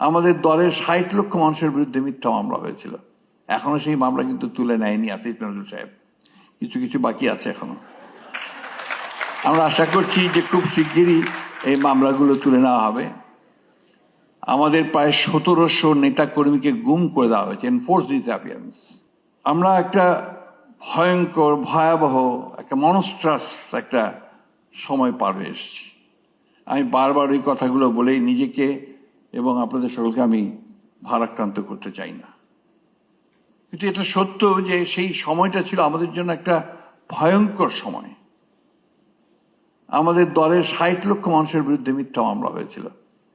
আমাদের দলের ষাট লক্ষ মানুষের বিরুদ্ধে মিথ্যা মামলা হয়েছিল। এখনও সেই মামলা কিন্তু তুলে নেয়নি আতিফ নজরুল সাহেব। কিছু কিছু বাকি আছে এখনও। আমরা আশা করছি যে খুব শিগগিরই এই মামলাগুলো তুলে নেওয়া হবে। আমাদের প্রায় সতেরোশো নেতা কর্মীকে গুম করে দেওয়া হয়েছে এনফোর্স ডিসঅ্যাপিয়ারেন্স আমরা একটা ভয়ঙ্কর, ভয়াবহ, একটা মনস্ট্রাস একটা সময় পার হয়ে এসেছি। আমি বারবার ওই কথাগুলো বলেই নিজেকে এবং আপনাদের সকলকে আমি ভারাক্রান্ত করতে চাই না। কিন্তু এটা সত্য যে সেই সময়টা ছিল আমাদের জন্য একটা ভয়ঙ্কর সময়। আমাদের দলের ষাট লক্ষ মানুষের বিরুদ্ধে মিথ্যা মামলা হয়েছিল।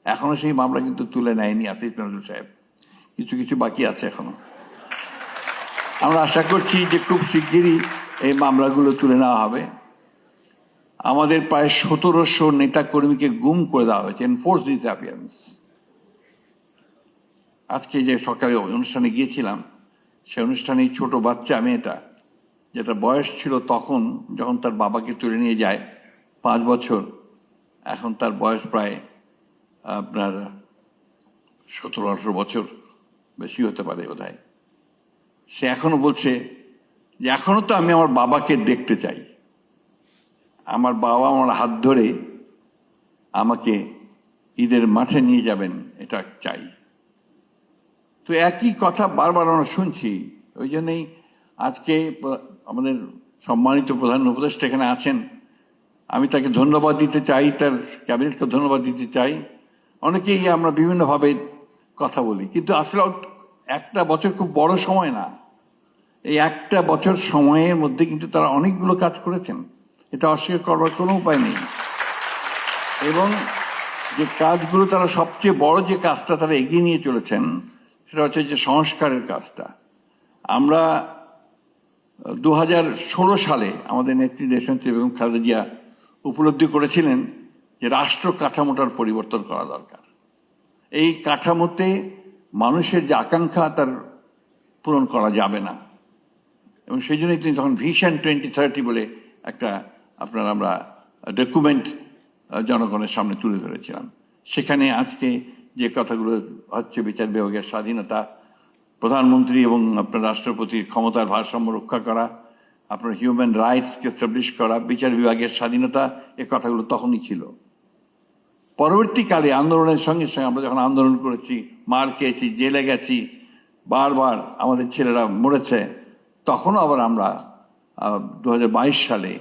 এখনও সেই মামলা কিন্তু তুলে নেয়নি আতিফ নজরুল সাহেব। কিছু কিছু বাকি আছে এখনও। আমরা আশা করছি যে খুব শিগগিরই এই মামলাগুলো তুলে নেওয়া হবে। আমাদের প্রায় সতেরোশো নেতা কর্মীকে গুম করে দেওয়া হয়েছে এনফোর্স ডিসঅ্যাপিয়ারেন্স আজকে যে সকালে অনুষ্ঠানে গিয়েছিলাম, সে অনুষ্ঠানে ছোট বাচ্চা মেয়েটা, যেটা বয়স ছিল তখন, যখন তার বাবাকে তুলে নিয়ে যায়, পাঁচ বছর, এখন তার বয়স প্রায়, আপনার সতেরো, আঠারো বছর, বেশি হতে পারে বোধ সে এখনও বলছে যে, এখনও তো আমি আমার বাবাকে দেখতে চাই। আমার বাবা আমার হাত ধরে আমাকে ঈদের মাঠে নিয়ে যাবেন, এটা চাই। তো একই কথা বারবার আমরা শুনছি। ওই জন্যই আজকে আমাদের সম্মানিত প্রধান উপদেষ্টা এখানে আছেন। আমি তাকে ধন্যবাদ দিতে চাই, তার ক্যাবিনেটকে ধন্যবাদ দিতে চাই। অনেকেই আমরা বিভিন্নভাবে কথা বলি, কিন্তু আসলে একটা বছর খুব বড় সময় না। এই একটা বছর সময়ের মধ্যে কিন্তু তারা অনেকগুলো কাজ করেছেন। এটা অস্বীকার করবার কোনো উপায় নেই। এবং যে কাজগুলো তারা সবচেয়ে বড় যে কাজটা তারা এগিয়ে নিয়ে চলেছেন সেটা হচ্ছে যে সংস্কারের কাজটা। আমরা দু হাজার ষোলো সালে আমাদের নেত্রী দেশনেত্রী বেগম খালেদা জিয়া উপলব্ধি করেছিলেন যে রাষ্ট্র কাঠামোটার পরিবর্তন করা দরকার। এই কাঠামোতে মানুষের যে আকাঙ্ক্ষা তার পূরণ করা যাবে না। এবং সেই জন্যই তিনি তখন ভিশন টোয়েন্টি থার্টি বলে একটা আপনার আমরা ডকুমেন্ট জনগণের সামনে তুলে ধরেছিলাম। সেখানে আজকে যে কথাগুলো হচ্ছে বিচার বিভাগের স্বাধীনতা, প্রধানমন্ত্রী এবং আপনার রাষ্ট্রপতির ক্ষমতার ভারসাম্য রক্ষা করা, আপনার হিউম্যান রাইটসকে স্টাবলিশ করা, বিচার বিভাগের স্বাধীনতা, এ কথাগুলো তখনই ছিল। পরবর্তীকালে আন্দোলনের সঙ্গে সঙ্গে আমরা যখন আন্দোলন করেছি, মার খেয়েছি, জেলে গেছি, বারবার আমাদের ছেলেরা মরেছে, তখনও আবার আমরা দু হাজার বাইশ সালে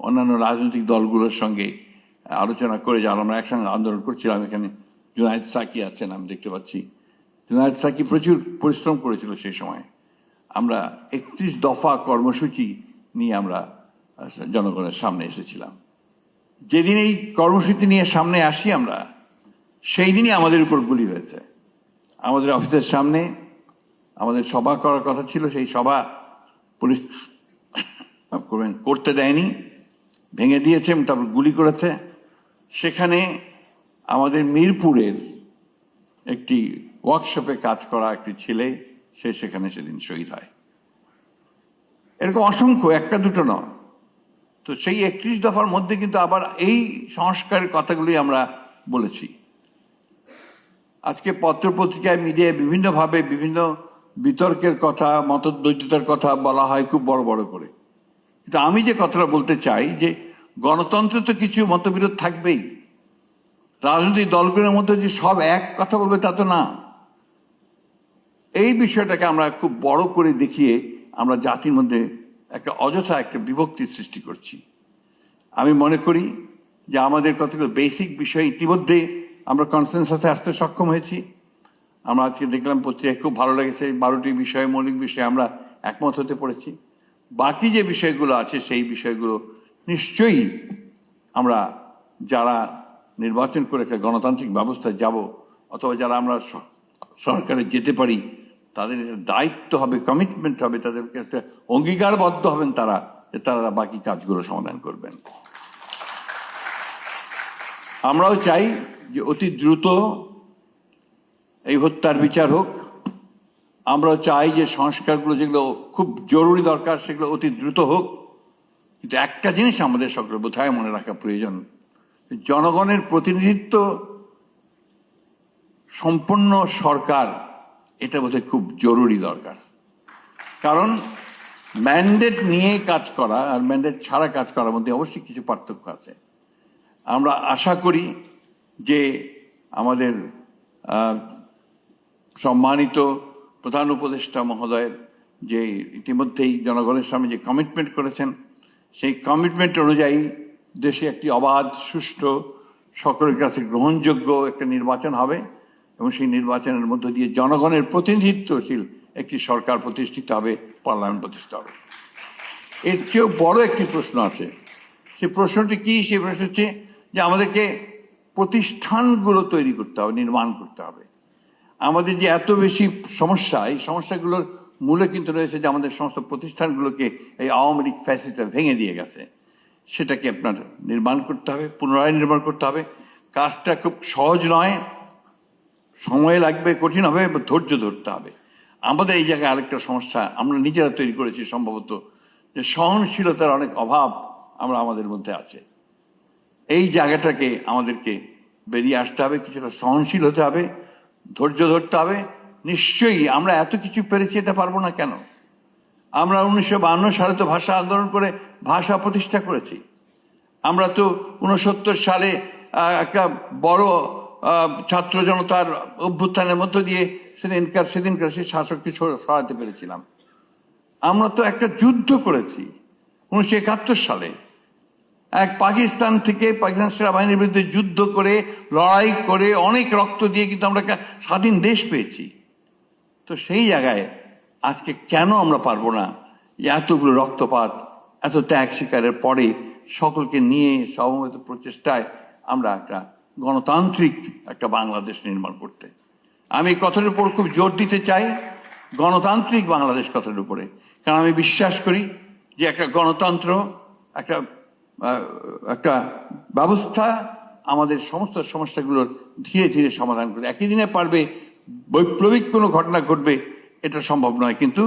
অন্যান্য রাজনৈতিক দলগুলোর সঙ্গে আলোচনা করে যারা আমরা একসঙ্গে আন্দোলন করছিলাম এখানে। জুনায়দ সাকি আছেন, আমি দেখতে পাচ্ছি। জুনায়দ সাকি প্রচুর পরিশ্রম করেছিল সেই সময়। আমরা একত্রিশ দফা কর্মসূচি নিয়ে আমরা জনগণের সামনে এসেছিলাম। যেদিন এই কর্মসূচি নিয়ে সামনে আসি আমরা, সেই দিনই আমাদের উপর গুলি হয়েছে। আমাদের অফিসের সামনে আমাদের সভা করার কথা ছিল, সেই সভা পুলিশ করতে দেয়নি। ভেঙে দিয়েছে তারপর গুলি করেছে। সেখানে আমাদের মিরপুরের একটি ওয়ার্কশপে কাজ করা একটি ছেলে, সে সেখানে সেদিন শহীদ হয়। এরকম অসংখ্য, একটা দুটো নয়। তো সেই একত্রিশ দফার মধ্যে কিন্তু আবার এই সংস্কারের কথাগুলি আমরা বলেছি। আজকে পত্রপত্রিকায় মিডিয়ায় বিভিন্নভাবে বিভিন্ন বিতর্কের কথা, মতদ্বৈততার কথা বলা হয় খুব বড় বড় করে। কিন্তু আমি যে কথাটা বলতে চাই যে গণতন্ত্র তো কিছু মতবিরোধ থাকবেই। রাজনৈতিক দলগুলোর মধ্যে যে সব এক কথা বলবে তা তো না। এই বিষয়টাকে আমরা খুব বড় করে দেখিয়ে আমরা জাতির মধ্যে একটা অযথা একটা বিভক্তির সৃষ্টি করছি। আমি মনে করি যে আমাদের কতগুলো বেসিক বিষয় ইতিমধ্যে আমরা কনসেন্সাসে আসতে সক্ষম হয়েছি। আমরা আজকে দেখলাম পত্রিকায় খুব ভালো লেগেছে, বারোটি বিষয়, মৌলিক বিষয়ে আমরা একমত হতে পড়েছি। বাকি যে বিষয়গুলো আছে, সেই বিষয়গুলো নিশ্চয়ই আমরা যারা নির্বাচন করে একটা গণতান্ত্রিক ব্যবস্থায় যাব, অথবা যারা আমরা সরকারে যেতে পারি, তাদের দায়িত্ব হবে কমিটমেন্ট হবে, তাদেরকে একটা অঙ্গীকারবদ্ধ হবেন তারা, যে তারা বাকি কাজগুলো সমাধান করবেন। আমরাও চাই যে অতি দ্রুত এই হত্যার বিচার হোক। আমরাও চাই যে সংস্কারগুলো যেগুলো খুব জরুরি দরকার, সেগুলো অতি দ্রুত হোক। কিন্তু একটা জিনিস আমাদের সকলে বোধহয় মনে রাখা প্রয়োজন জনগণের প্রতিনিধিত্ব সম্পূর্ণ সরকার, এটা বোধহয় খুব জরুরি দরকার। কারণ ম্যান্ডেট নিয়ে কাজ করা আর ম্যান্ডেট ছাড়া কাজ করার মধ্যে অবশ্যই কিছু পার্থক্য আছে। আমরা আশা করি যে আমাদের সম্মানিত প্রধান উপদেষ্টা মহোদয়ের যে ইতিমধ্যেই জনগণের সামনে যে কমিটমেন্ট করেছেন, সেই কমিটমেন্ট অনুযায়ী দেশে একটি অবাধ, সুষ্ঠু সকলের কাছে গ্রহণযোগ্য একটা নির্বাচন হবে এবং সেই নির্বাচনের মধ্য দিয়ে জনগণের প্রতিনিধিত্বশীল একটি সরকার প্রতিষ্ঠিত হবে, পার্লামেন্ট প্রতিষ্ঠা হবে। এর চেয়েও বড় একটি প্রশ্ন আছে। সেই প্রশ্নটি কি? সেই প্রশ্ন হচ্ছে যে আমাদেরকে প্রতিষ্ঠানগুলো তৈরি করতে হবে, নির্মাণ করতে হবে। আমাদের যে এত বেশি সমস্যা, এই সমস্যাগুলোর মূলে কিন্তু রয়েছে যে আমাদের সমস্ত প্রতিষ্ঠানগুলোকে এই আওয়ামী লীগ ফ্যাসিস্টরা ভেঙে দিয়ে গেছে। সেটাকে আপনার নির্মাণ করতে হবে, পুনরায় নির্মাণ করতে হবে। কাজটা খুব সহজ নয়, সময় লাগবে, কঠিন হবে ধৈর্য ধরতে হবে। আমাদের এই জায়গায় আরেকটা সমস্যা, আমরা নিজেরা তৈরি করেছি সম্ভবত, যে সহনশীলতার অনেক অভাব আমরা আমাদের মধ্যে আছে। এই জায়গাটাকে আমাদেরকে বেরিয়ে আসতে হবে, কিছুটা সহনশীল হতে হবে, ধৈর্য ধরতে হবে। নিশ্চয়ই আমরা এত কিছু পেরেছি, এটা পারব না কেন? আমরা উনিশশো বাহান্ন সালে তো ভাষা আন্দোলন করে ভাষা প্রতিষ্ঠা করেছি। আমরা তো উনসত্তর সালে একটা বড় ছাত্র জনতার অভ্যুত্থানের মধ্য দিয়ে সেদিনকার সেদিনকার সেই শাসককে সরাতে পেরেছিলাম। আমরা তো একটা যুদ্ধ করেছি উনিশশো একাত্তর সালে। এক পাকিস্তান থেকে পাকিস্তান সেনাবাহিনীর বিরুদ্ধে যুদ্ধ করে, লড়াই করে অনেক রক্ত দিয়ে কিন্তু আমরা একটা স্বাধীন দেশ পেয়েছি। তো সেই জায়গায় আজকে কেন আমরা পারব না? যে এতগুলো রক্তপাত, এত ত্যাগ শিকারের পরে সকলকে নিয়ে সমবেত প্রচেষ্টায় আমরা একটা গণতান্ত্রিক একটা বাংলাদেশ নির্মাণ করতে। আমি কথার উপর খুব জোর দিতে চাই, গণতান্ত্রিক বাংলাদেশ কথার উপরে। কারণ আমি বিশ্বাস করি যে একটা গণতন্ত্র, একটা একটা ব্যবস্থা আমাদের সমস্ত সমস্যাগুলোর ধীরে ধীরে সমাধান করে একই দিনে পারবে, বৈপ্লবিক কোনো ঘটনা ঘটবে এটা সম্ভব নয়, কিন্তু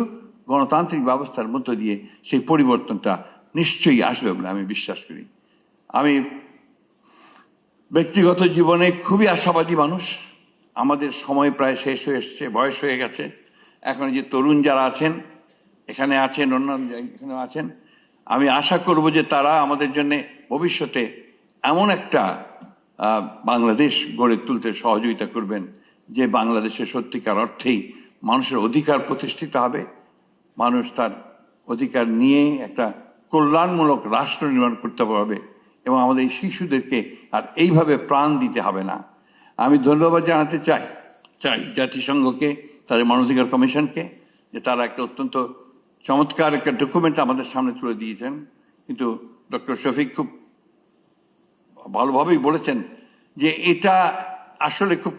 গণতান্ত্রিক ব্যবস্থার মধ্য দিয়ে সেই পরিবর্তনটা নিশ্চয়ই আসবে বলে আমি বিশ্বাস করি। আমি ব্যক্তিগত জীবনে খুবই আশাবাদী মানুষ। আমাদের সময় প্রায় শেষ হয়ে এসছে, বয়স হয়ে গেছে। এখন যে তরুণ যারা আছেন, এখানে আছেন, অন্যান্য এখানে আছেন, আমি আশা করব যে তারা আমাদের জন্য ভবিষ্যতে এমন একটা বাংলাদেশ গড়ে তুলতে সহযোগিতা করবেন, যে বাংলাদেশে সত্যিকার অর্থেই মানুষের অধিকার প্রতিষ্ঠিত হবে। মানুষ তার অধিকার নিয়ে একটা কল্যাণমূলক রাষ্ট্র নির্মাণ করতে পারবে এবং আমাদের এই শিশুদেরকে আর এইভাবে প্রাণ দিতে হবে না। আমি ধন্যবাদ জানাতে চাই চাই জাতিসংঘকে, তাদের মানবাধিকার কমিশনকে, যে তারা একটা অত্যন্ত চমৎকার একটা ডকুমেন্ট আমাদের সামনে তুলে দিয়েছেন। কিন্তু ডক্টর শফিক খুব ভালোভাবেই বলেছেন যে এটা আসলে খুব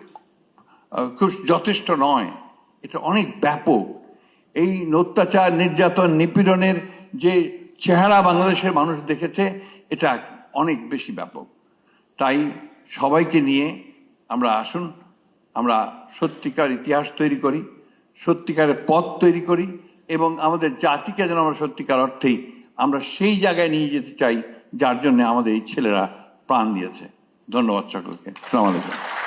খুব যথেষ্ট নয়। এটা অনেক ব্যাপক। এই অত্যাচার, নির্যাতন, নিপীড়নের যে চেহারা বাংলাদেশের মানুষ দেখেছে, এটা অনেক বেশি ব্যাপক। তাই সবাইকে নিয়ে আমরা আসুন, আমরা সত্যিকার ইতিহাস তৈরি করি, সত্যিকারের পথ তৈরি করি, এবং আমাদের জাতিকে যেন আমরা সত্যিকার অর্থেই আমরা সেই জায়গায় নিয়ে যেতে চাই, যার জন্য আমাদের এই ছেলেরা প্রাণ দিয়েছে। ধন্যবাদ সকলকে। আলাইকুম।